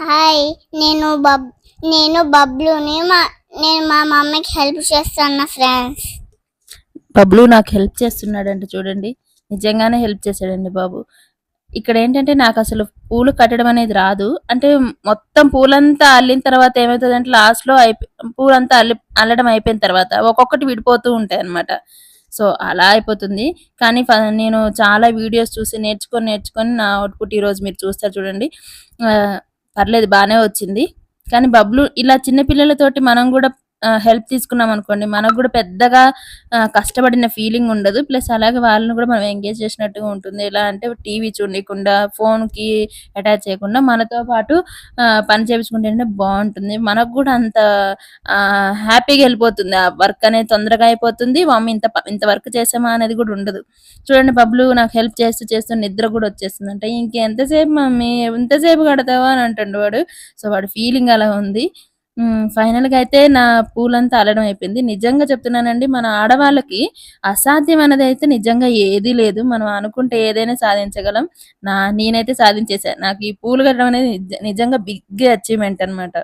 Hi నేను బబ్ నేను బబ్లుని మా నేను మా మమ్మీకి హెల్ప్ చేస్తాను ఫ్రెండ్స్ బబ్లు నాకు హెల్ప్ చేస్తున్నాడంట చూడండి. నిజంగానే హెల్ప్ చేశాడండి బాబు. ఇక్కడ ఏంటంటే నాకు అసలు పూలు కట్టడం అనేది రాదు. అంటే మొత్తం పూలంతా అల్లిన తర్వాత ఏమవుతుంది అంటే లాస్ట్లో అయిపో పూలంతా అల్లి అల్లడం అయిపోయిన తర్వాత ఒక్కొక్కటి విడిపోతూ ఉంటాయి అన్నమాట. సో అలా అయిపోతుంది. కానీ నేను చాలా వీడియోస్ చూసి నేర్చుకొని నేర్చుకొని నా అవుట్పుట్ ఈ రోజు మీరు చూస్తారు చూడండి. పర్లేదు బాగానే వచ్చింది. కానీ బబ్లు ఇలా చిన్న పిల్లలతోటి మనం కూడా హెల్ప్ తీసుకున్నాం అనుకోండి మనకు కూడా పెద్దగా కష్టపడిన ఫీలింగ్ ఉండదు. ప్లస్ అలాగే వాళ్ళని కూడా మనం ఎంగేజ్ చేసినట్టుగా ఉంటుంది. ఎలా అంటే టీవీ చూడకుండా ఫోన్కి అటాచ్ చేయకుండా మనతో పాటు పని చేయించుకుంటేనే బాగుంటుంది. మనకు కూడా అంత హ్యాపీగా వెళ్ళిపోతుంది. ఆ వర్క్ అనేది తొందరగా అయిపోతుంది. మమ్మీ ఇంత ఇంత వర్క్ చేసామా? అనేది కూడా ఉండదు. చూడండి బబ్లు నాకు హెల్ప్ చేస్తూ చేస్తూ నిద్ర కూడా వచ్చేస్తుంది అంటే ఇంకెంతసేపు మమ్మీ? ఎంతసేపు కడతావా? అని అంటుండు వాడు. సో వాడు ఫీలింగ్ అలా ఉంది. ఫైనల్గా అయితే నా పూలంతా అలడం అయిపోయింది. నిజంగా చెప్తున్నానండి మన ఆడవాళ్ళకి అసాధ్యం అనేది అయితే నిజంగా ఏదీ లేదు. మనం అనుకుంటే ఏదైనా సాధించగలం. నా నేనైతే సాధించేసా. నాకు ఈ పూలు కట్టడం అనేది నిజంగా బిగ్ అచీవ్మెంట్ అన్నమాట.